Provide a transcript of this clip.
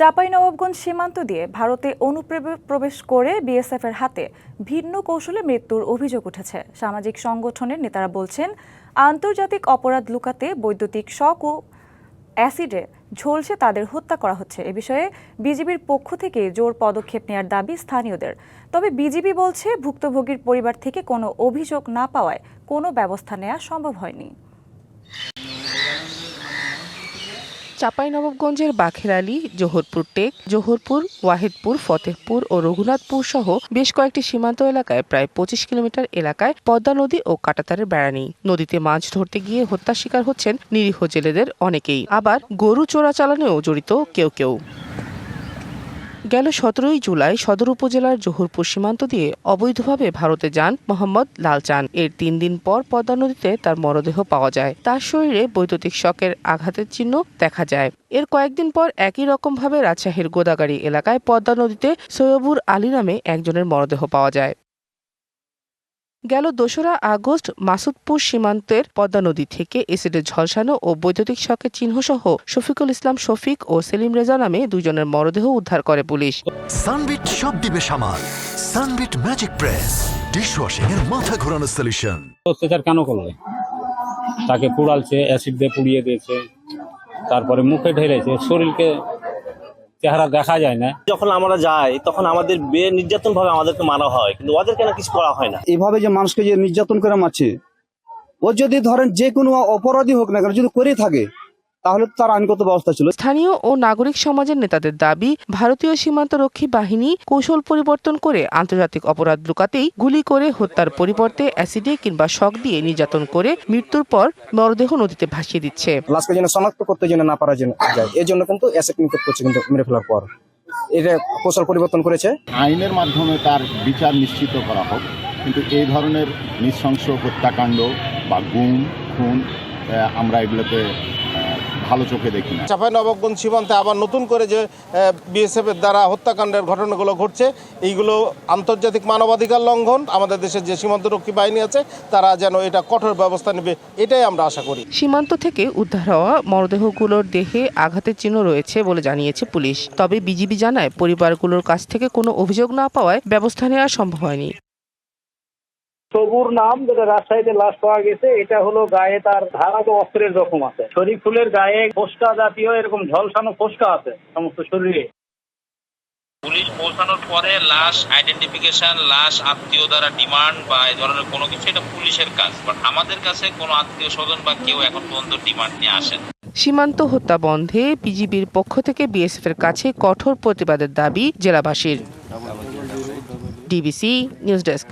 চাঁপাইনবাবগঞ্জ সীমান্ত দিয়ে ভারতে অনুপ্রবেশ করে বিএসএফ এর হাতে ভিন্ন কৌশলে মৃত্যুর অভিযোগ উঠেছে। সামাজিক সংগঠনের নেতারা বলছেন, আন্তর্জাতিক অপরাধ লুকাতে বৈদ্যুতিক শক ও অ্যাসিডে ঝলসে তাদের হত্যা করা হচ্ছে। এ বিষয়ে বিজিবির পক্ষ থেকে জোর পদক্ষেপ নেওয়ার দাবি স্থানীয়দের। তবে বিজিবি বলছে, ভুক্তভোগীর পরিবার থেকে কোনো অভিযোগ না পাওয়ায় কোনো ব্যবস্থা নেওয়া সম্ভব হয়নি। চাঁপাইনবাবগঞ্জের বাখেরআলী জোহরপুর টেক, জোহরপুর, ওয়াহেদপুর, ফতেহপুর ও রঘুনাথপুর সহ বেশ কয়েকটি সীমান্ত এলাকায় প্রায় পঁচিশ কিলোমিটার এলাকায় পদ্মা নদী ও কাটাতারের বেড়ানি। নদীতে মাছ ধরতে গিয়ে হত্যার শিকার হচ্ছেন নিরীহ জেলেদের অনেকেই। আবার গরু চোরা চালানেও জড়িত কেউ কেউ। গেল সতেরোই জুলাই সদর উপজেলার জোহরপুর সীমান্ত দিয়ে অবৈধভাবে ভারতে যান মোহাম্মদ লালচান। এর তিন দিন পর পদ্মা নদীতে তার মরদেহ পাওয়া যায়। তার শরীরে বৈদ্যুতিক শকের আঘাতের চিহ্ন দেখা যায়। এর কয়েকদিন পর একই রকমভাবে রাজশাহীর গোদাগাড়ি এলাকায় পদ্মা নদীতে সৈয়বুর আলী নামে একজনের মরদেহ পাওয়া যায়। গেল দোসরা আগস্ট মাসুদপুর সীমান্তের পদ্মা নদী থেকে এসিডের ঝলসানো ও বৈদ্যুতিক শকের চিহ্নসহ শফিকুল ইসলাম শফিক ও সেলিম রেজা নামে দুজনের মরদেহ উদ্ধার করে পুলিশ। সানবিট সব দিবে সামাল। সানবিট ম্যাজিক প্রেস ডিশওয়াশিং এর মাথা ঘোরানো সলিউশন অত্যাচার কেন করবে তাকে পুড়ালছে অ্যাসিড দিয়ে পুড়িয়ে দিয়েছে তারপরে মুখে ঢেলেছে শরীরকে চেহারা দেখা যায় না। যখন আমরা যাই তখন আমাদের বে নির্যাতন ভাবে আমাদেরকে মারা হয় কিন্তু ওদের কেন কিছু করা হয় না। এভাবে যে মানুষকে যে নির্যাতন করে মারছে ও যদি ধরেন যে কোনো অপরাধী হোক না কেন যদি করে থাকে তাহলে তার আইনগত ব্যবস্থা ছিল। স্থানীয় ও নাগরিক সমাজের নেতাদের দাবি ভারতীয় সীমান্ত রক্ষী বাহিনী কৌশল পরিবর্তন করে আন্তর্জাতিক অপরাধ লুকাতেই গুলি করে হত্যার পরিবর্তে অ্যাসিডে কিংবা শক দিয়ে নির্যাতন করে মৃত্যুর পর মরদেহ নদীতে ভাসিয়ে দিচ্ছে। লাশকে যেন শনাক্ত করতে যেন না পারা যায় জন্য কিন্তু নিক্ষেপ করছে কিন্তু মেরে ফেলার পর। এটা কৌশল পরিবর্তন করেছে। আইনের মাধ্যমে তার বিচার নিশ্চিত করা হোক কিন্তু এই ধরনের নৃশংস হত্যাকাণ্ড বা গুম খুন আমরা এগুলোতে ভালো চোখে দেখি না। চাঁপাই নবাবগঞ্জ সীমান্তে আবার নতুন করে যে বিএসএফ এর দ্বারা হত্যাকাণ্ডের ঘটনাগুলো ঘটছে এইগুলো আন্তর্জাতিক মানবাধিকার লঙ্ঘন আমাদের দেশের যে সীমান্তরক্ষী বাহিনী আছে তারা যেন এটা কঠোর ব্যবস্থা নেবে এটাই আমরা আশা করি। সীমান্ত থেকে উদ্ধার হওয়া মরদেহগুলোর দেহে আঘাতের চিহ্ন রয়েছে বলে জানিয়েছে পুলিশ। তবে বিজিবি জানায় পরিবারগুলোর কাছ থেকে কোনো অভিযোগ না পাওয়ায় ব্যবস্থা নেওয়া সম্ভব হয়নি। সবুর নাম যেটা রাজশাহীতে লাশ পাওয়া গেছে এটা হলো গায়ে তার ধারালো অস্ত্রের জখম আছে। শরীর ফুলের গায়ে ফোসকা জাতীয় এরকম ঝলসানো ফোসকা আছে সমস্ত শরীরে। পুলিশ পৌঁছানোর পরে লাশ আইডেন্টিফিকেশন লাশ আত্মীয় দ্বারা ডিমান্ড বা এই ধরনের কোনো কিছু এটা পুলিশের কাজ। বাট আমাদের কাছে কোনো আত্মীয় স্বজন বা কেউ এখন পর্যন্ত ডিমান্ড নিয়ে আসেন। সীমান্ত হত্যা বন্ধে বিজিবির পক্ষ থেকে বিএসএফ এর কাছে কঠোর প্রতিবাদের দাবি জেলাবাসীর। DBC news desk